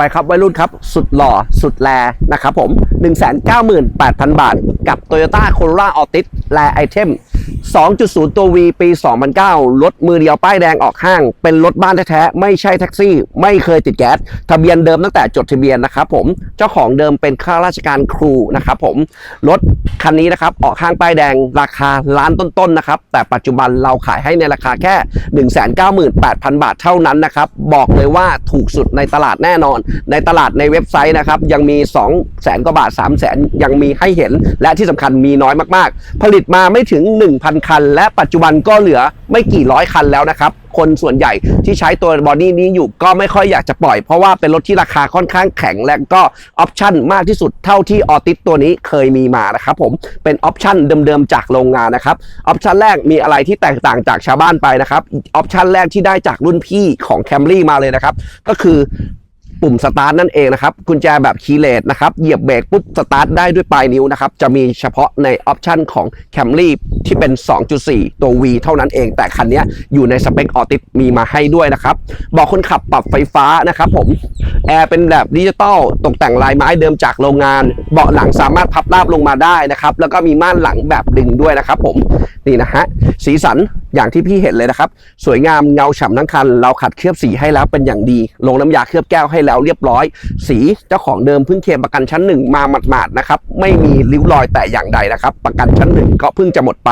ไปครับวัยรุ่นครับ สุดหล่อสุดแลนะครับผม 198,000 บาท กับ Toyota Corolla Altis แลไอเทม 2.0 ตัว V ปี 2009 รถมือเดียวป้ายแดงออกห้าง เป็นรถบ้านแท้ๆ ไม่ใช่แท็กซี่ ไม่เคยติดแก๊ส ทะเบียนเดิมตั้งแต่จดทะเบียนนะครับผม เจ้าของเดิมเป็นข้าราชการครูนะครับผม รถคันนี้นะครับ ออกห้างป้ายแดงราคาล้านต้นๆ นะครับ แต่ปัจจุบันเราขายให้ในราคาแค่ 198,000 บาทเท่านั้นนะครับ บอกเลยว่าถูกสุดในตลาดแน่นอน ในตลาดในเว็บไซต์นะครับยังมี 2 0 0แสนกว่าบาท 3 0 0แสนยังมีให้เห็น และที่สำคัญมีน้อยมากๆ ผลิตมาไม่ถึง1,000 คัน และปัจจุบันก็เหลือไม่กี่ร้อยคันแล้วนะครับ คนส่วนใหญ่ที่ใช้ตัวบอดี้นี้อยู่ก็ไม่ค่อยอยากจะปล่อย เพราะว่าเป็นรถที่ราคาค่อนข้างแข็งและก็ออปชั่นมากที่สุดเท่าที่ออติสตัวนี้เคยมีมานะครับผมเป็นออปชั่นเดิมๆจากโรงงานนะครับออปชั่นแรกมีอะไรที่แตกต่างจากชาวบ้านไปนะครับออปชั่นแรกที่ได้จากรุ่นพี่ของแคมรี่มาเลยนะครับก็คือ ปุ่มสตาร์ทนั่นเองนะครับกุญแจแบบคีย์เลสนะครับเหยียบเบรกปุ๊บสตาร์ทได้ด้วยปลายนิ้วนะครับจะมีเฉพาะในออปชันของ Camry ที่เป็น 2.4 ตัว V เท่านั้นเอง แต่คันนี้อยู่ในสเปคออติสมีมาให้ด้วยนะครับเบอกคนขับปรับไฟฟ้านะครับผมแอร์เป็นแบบดิจิตอลตกแต่งลายไม้เดิมจากโรงงาน เบาะหลังสามารถพับราบลงมาได้นะครับแล้วก็มีม่านหลังแบบดึงด้วยนะครับผมนี่นะฮะสีสันอย่างที่พี่เห็นเลยนะครับ สวยงามเงาฉ่ำทั้งคัน เราขัดเคลือบสีให้แล้วเป็นอย่างดี ลงน้ำยาเคลือบแก้วให้แล้วเรียบร้อย สีเจ้าของเดิมเพิ่งเคลมประกันชั้นหนึ่งมาหมาดๆนะครับ ไม่มีริ้วรอยแต่อย่างใดนะครับ ประกันชั้นหนึ่งก็เพิ่งจะหมดไป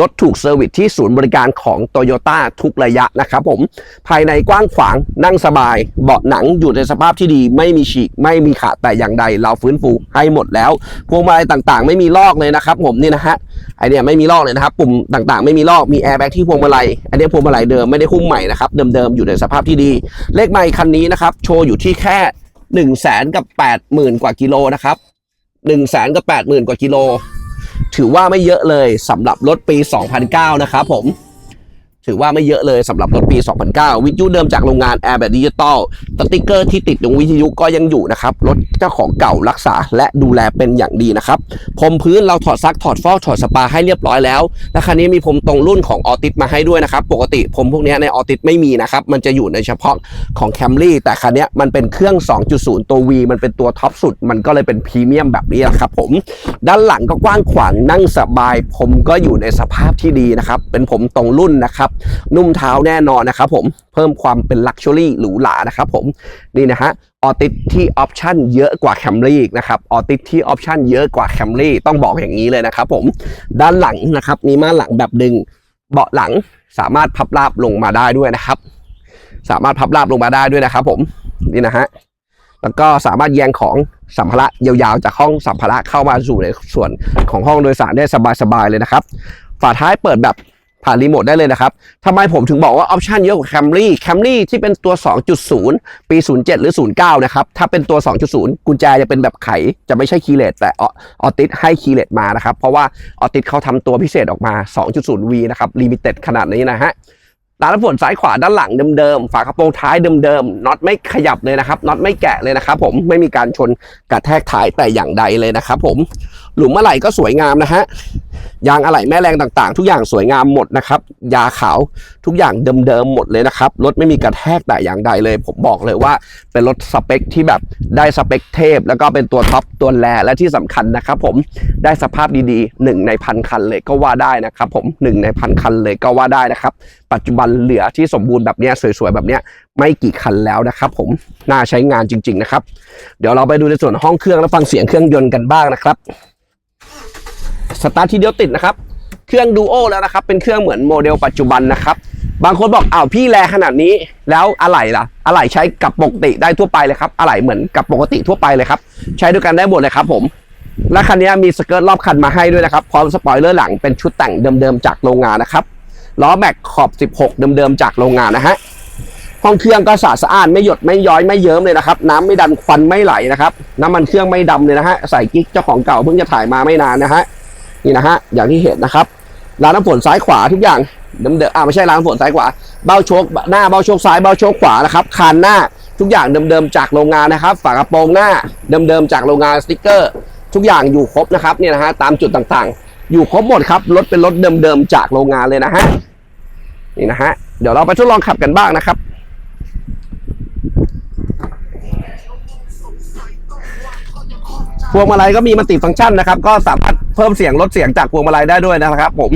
รถถูกเซอร์วิสที่ศูนย์บริการของโตโยต้าทุกระยะนะครับผม ภายในกว้างขวางนั่งสบาย เบาะหนังอยู่ในสภาพที่ดี ไม่มีฉีก ไม่มีขาดแต่อย่างใด เราฟื้นฟูให้หมดแล้ว พวงมาลัยต่างๆ ไม่มีลอกเลยนะครับผมนี่นะฮะ ไอเนี้ยไม่มีลอกเลยนะครับ ปุ่มต่างๆ ไม่มีลอก มีแอร์แบ็กที่พวงมาลัย อันนี้พวงมาลัยเดิมไม่ได้หุ้มใหม่นะครับ เดิมๆอยู่ในสภาพที่ดี เลขไมค์คันนี้นะครับ โชว์อยู่ที่แค่หนึ่งแสนกับแปดหมื่นกว่ากิโลนะครับหนึ่งแสนกับแปดหมื่นกว่ากิโล ถือว่าไม่เยอะเลยสำหรับรถปี 2009 นะครับผม ถือว่าไม่เยอะเลยสำหรับรถปี 2009 วิทยุเดิมจากโรงงานแอร์แบบดิจิตอลสติกเกอร์ที่ติดตรงวิทยุก็ยังอยู่นะครับ รถเจ้าของเก่ารักษาและดูแลเป็นอย่างดีนะครับพรมพื้นเราถอดซักถอดฟอกถอดสปาให้เรียบร้อยแล้ว และคันนี้มีพรมตรงรุ่นของออติสมาให้ด้วยนะครับ ปกติพรมพวกนี้ในออติสไม่มีนะครับ มันจะอยู่ในเฉพาะของแคมรี่แต่คันนี้มันเป็นเครื่อง 2.0 ตัว V มันเป็นตัวท็อปสุด มันก็เลยเป็นพรีเมียมแบบนี้นะครับผมด้านหลังก็กว้างขวางนั่งสบาย ผมก็อยู่ในสภาพที่ดีนะครับเป็นผมตรงรุ่นนะครับนุ่มเท้าแน่นอนนะครับผมเพิ่มความเป็นลักชัวรี่หรูหรานะครับผมนี่นะฮะออติสที่ออปชันเยอะกว่าแคมรี่นะครับออติสที่ออปชันเยอะกว่าแคมรี่ต้องบอกอย่างนี้เลยนะครับผมด้านหลังนะครับมีม่านหลังแบบดึงเบาะหลังสามารถพับราบลงมาได้ด้วยนะครับ สามารถพับราบลงมาได้ด้วยนะครับผมนี่นะฮะแล้วก็สามารถแยงของสัมภาระยาวๆจากห้องสัมภาระเข้ามาสู่ในส่วนของห้องโดยสารได้สบายๆเลยนะครับ ฝาท้ายเปิดแบบ ผ่านรีโมทได้เลยนะครับทำไมผมถึงบอกว่าออปชันเยอะกว่า Camry Camry ที่เป็นตัว 2.0 ปี 07 หรือ 09 นะครับ ถ้าเป็นตัว 2.0 กุญแจจะเป็นแบบไข จะไม่ใช่คีย์เลสแต่ออติสให้คีย์เลสมานะครับ เพราะว่าออติสเขาทำตัวพิเศษออกมา 2.0 V นะครับลิมิเต็ดขนาดนี้นะฮะร้านน้ำฝนซ้ายขวาด้านหลังเดิมๆ ฝากระโปรงท้ายเดิมๆ น็อตไม่ขยับเลยนะครับ น็อตไม่แกะเลยนะครับ ผม ไม่มีการชนกระแทกท้ายแต่อย่างใดเลยนะครับผม หลุมอะไหล่ก็สวยงามนะฮะยางอะไหล่แม่แรงต่างๆ ทุกอย่างสวยงามหมดนะครับ ยาขาวทุกอย่างเดิมๆหมดเลยนะครับ รถไม่มีกระแทกแต่อย่างใดเลย ผมบอกเลยว่าเป็นรถสเปคที่แบบได้สเปคเทพ แล้วก็เป็นตัวท็อปตัวแรและที่สำคัญนะครับ ผมได้สภาพดีๆหนึ่งในพันคันเลยก็ว่าได้นะครับ ผมหนึ่งในพันคันเลยก็ว่าได้นะครับ ปัจจุบันเหลือที่สมบูรณ์แบบนี้สวยๆแบบนี้ไม่กี่คันแล้วนะครับ ผมน่าใช้งานจริง ๆนะครับ เดี๋ยวเราไปดูในส่วนห้องเครื่องแล้วฟังเสียงเครื่องยนต์กันบ้างนะครับ สตาร์ททีเดียวติดนะครับ เครื่องดูโอแล้วนะครับ เป็นเครื่องเหมือนโมเดลปัจจุบันนะครับ บางคนบอกอ้าวพี่แรงขนาดนี้ แล้วอะไหล่ล่ะอะไหล่ใช้กับปกติได้ทั่วไปเลยครับอะไหล่เหมือนกับปกติทั่วไปเลยครับ ใช้ด้วยกันได้หมดเลยครับผมและคันนี้มีสเกิร์ตรอบคันมาให้ด้วยนะครับพร้อมสปอยเลอร์หลังเป็นชุดแต่งเดิมๆจากโรงงานนะครับล้อแม็กขอบ 16 เดิมๆจากโรงงานนะฮะห้องเครื่องก็สะอาดสะอานไม่หยดไม่ย้อยไม่เยิ้มเลยนะครับ น้ำไม่ดันควันไม่ไหลนะครับ น้ำมันเครื่องไม่ดำเลยนะฮะใส่กิ๊กเจ้าของเก่าเพิ่งจะถ่ายมาไม่นานนะฮะ นี่นะฮะอย่างที่เห็นนะครับร้านน้ำฝนซ้ายขวาทุกอย่างเดิมๆอ่าไม่ใช่ร้านน้ำฝนซ้ายขวาเบ้าโชคหน้าเบ้าโชคซ้ายเบ้าโชคขวานะครับคานหน้าทุกอย่างเดิมๆจากโรงงานนะครับ ฝากระโปรงหน้าเดิมๆจากโรงงานสติกเกอร์ ทุกอย่างอยู่ครบนะครับเนี่ยนะฮะตามจุดต่างๆ อยู่ครบหมดครับรถเป็นรถเดิมๆจากโรงงานเลยนะฮะนี่นะฮะเดี๋ยวเราไปทดลองขับกันบ้างนะครับพวงมาลัยก็มีมัลติฟังก์ชันนะครับ ก็สามารถ เพิ่มเสียงลดเสียงจากพวงมาลัยได้ด้วยนะครับผม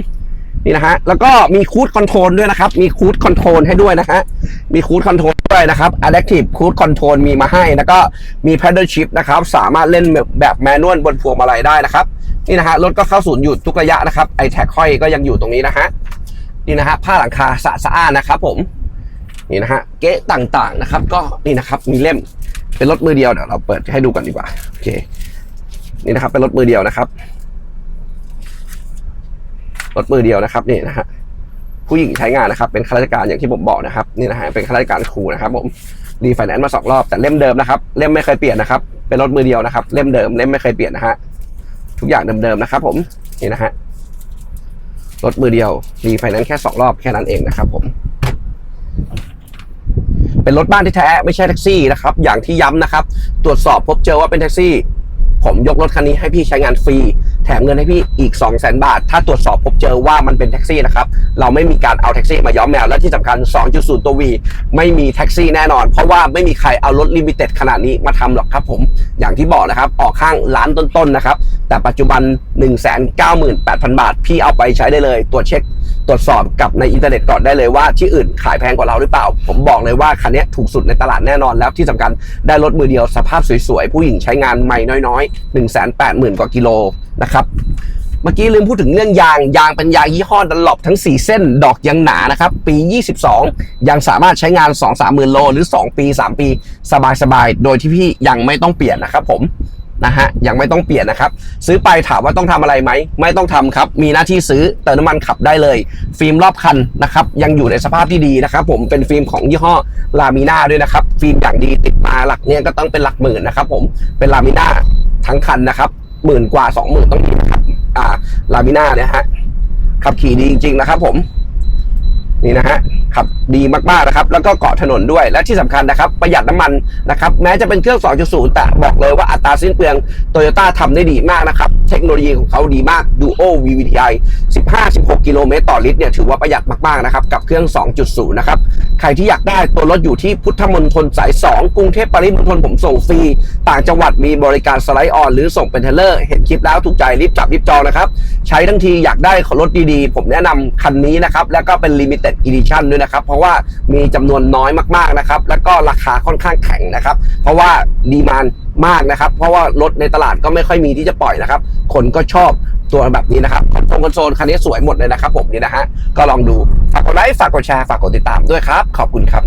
นี่นะฮะแล้วก็มีคูดคอนโทรลด้วยนะครับ มีคูดคอนโทรลให้ด้วยนะฮะมีคูดคอนโทรลด้วยนะครับ Adaptive Cruise Control มีมาให้ แล้วก็มี Paddle Shift นะครับ สามารถเล่นแบบแมนนวลบนพวงมาลัยได้นะครับนี่นะฮะรถก็เข้าศูนย์อยู่ทุกระยะนะครับไอแท็กห้อยก็ยังอยู่ตรงนี้นะฮะนี่นะฮะผ้าหลังคาสะสะอานนะครับ ผมนี่นะฮะเก๊ะต่างๆนะครับ ก็นี่นะครับมีเล่มเป็นรถมือเดียวเดี๋ยวเราเปิดให้ดูกันดีกว่าโอเคนี่นะครับเป็นรถมือเดียวนะครับ รถมือเดียวนะครับนี่นะฮะผู้หญิงใช้งานนะครับเป็นข้าราชการอย่างที่ผมบอกนะครับนี่นะฮะเป็นข้าราชการครูนะครับ ผมรีไฟแนนซ์มาสองรอบแต่เล่มเดิมนะครับเล่มไม่เคยเปลี่ยนนะครับเป็นรถมือเดียวนะครับ เล่มเดิมเล่มไม่เคยเปลี่ยนนะฮะทุกอย่างเดิมๆนะครับ ผมนี่นะฮะรถมือเดียวรีไฟแนนซ์แค่สองรอบแค่นั้นเองนะครับ ผม เป็นรถบ้านที่แท้ไม่ใช่แท็กซี่นะครับ อย่างที่ย้ำนะครับ ตรวจสอบพบเจอว่าเป็นแท็กซี่ ผมยกรถคันนี้ให้พี่ใช้งานฟรี แถมเงินให้พี่อีก 2 0 0 0 0 0บาท ถ้าตรวจสอบพบเจอว่ามันเป็นแท็กซี่นะครับ เราไม่มีการเอาแท็กซี่มาย้อมแมว และที่สำคัญ 2.0 ตัว V ไม่มีแท็กซี่แน่นอน เพราะว่าไม่มีใครเอารถลิมิเต็ดขนาดนี้มาทำหรอกครับผม อย่างที่บอกนะครับ ออกข้างล้านต้นๆนะครับ แต่ปัจจุบัน 198,000 บาท พี่เอาไปใช้ได้เลย ตรวจเช็ค ตรวจสอบกับในอินเทอร์เน็ตก่อนได้เลยว่าที่อื่นขายแพงกว่าเราหรือเปล่า ผมบอกเลยว่าคันนี้ถูกสุดในตลาดแน่นอนแล้วที่สำคัญได้รถมือเดียวสภาพสวยๆ ผู้หญิงใช้งานใหม่น้อยๆ 1 8 0 0 0 0 กว่ากิโลนะครับเมื่อกี้ลืมพูดถึงเรื่องยางยางเป็นยางยี่ห้อดันหลบทั้ง 4 เส้นดอกยังหนานะครับ ปี 22 ยังสามารถใช้งาน 2 3 0 0 0 0โลหรือ 2 ปี 3 ปี สบายๆ โดยที่พี่ยังไม่ต้องเปลี่ยนนะครับผม นะฮะยังไม่ต้องเปลี่ยนนะครับ ซื้อไปถามว่าต้องทำอะไรไหม ไม่ต้องทำครับ มีหน้าที่ซื้อเติมน้ำมันขับได้เลย ฟิล์มรอบคันนะครับ ยังอยู่ในสภาพที่ดีนะครับ ผมเป็นฟิล์มของยี่ห้อลามิน่าด้วยนะครับ ฟิล์มอย่างดีติดมาหลักเนี่ยก็ต้องเป็นหลักหมื่นนะครับ ผมเป็นลามิน่าทั้งคันนะครับหมื่นกว่าสองหมื่นต้องมีครับอ่าลามิน่าเนี่ยฮะขับขี่ดีจริงๆนะครับผม นี่นะฮะขับดีมากๆนะครับ แล้วก็เกาะถนนด้วยและที่สำคัญนะครับ ประหยัดน้ำมันนะครับ แม้จะเป็นเครื่อง 2.0 แต่บอกเลยว่าอัตราสิ้นเปลืองโตโยต้าทำได้ดีมากนะครับ เทคโนโลยีของเขาดีมาก Duo VVTi 15-16 กิโลเมตรต่อลิตรเนี่ยถือว่าประหยัดมากๆนะครับ กับเครื่อง 2.0 นะครับ ใครที่อยากได้ตัวรถอยู่ที่พุทธมณฑลสาย 2 กรุงเทพปริมณฑลผมส่งฟรี ต่างจังหวัดมีบริการสไลด์ออน หรือส่งเป็นเทเลอร์เห็นคลิปแล้วถูกใจรีบจับรีบจองนะครับใช้ทั้งทีอยากได้ขอรถดีๆ ผมแนะนำคันนี้นะครับแล้วก็เป็น Limited Edition ด้วยนะครับ เพราะว่ามีจำนวนน้อยมากๆนะครับ แล้วก็ราคาค่อนข้างแข็งนะครับ เพราะว่าดีมานมากนะครับ เพราะว่ารถในตลาดก็ไม่ค่อยมีที่จะปล่อยนะครับ คนก็ชอบตัวแบบนี้นะครับคอนโซลคอนโซลคันนี้สวยหมดเลยนะครับผมนี่นะฮะ ก็ลองดู ฝากกดไลค์ ฝากกดแชร์ ฝากกดติดตามด้วยครับ ขอบคุณครับ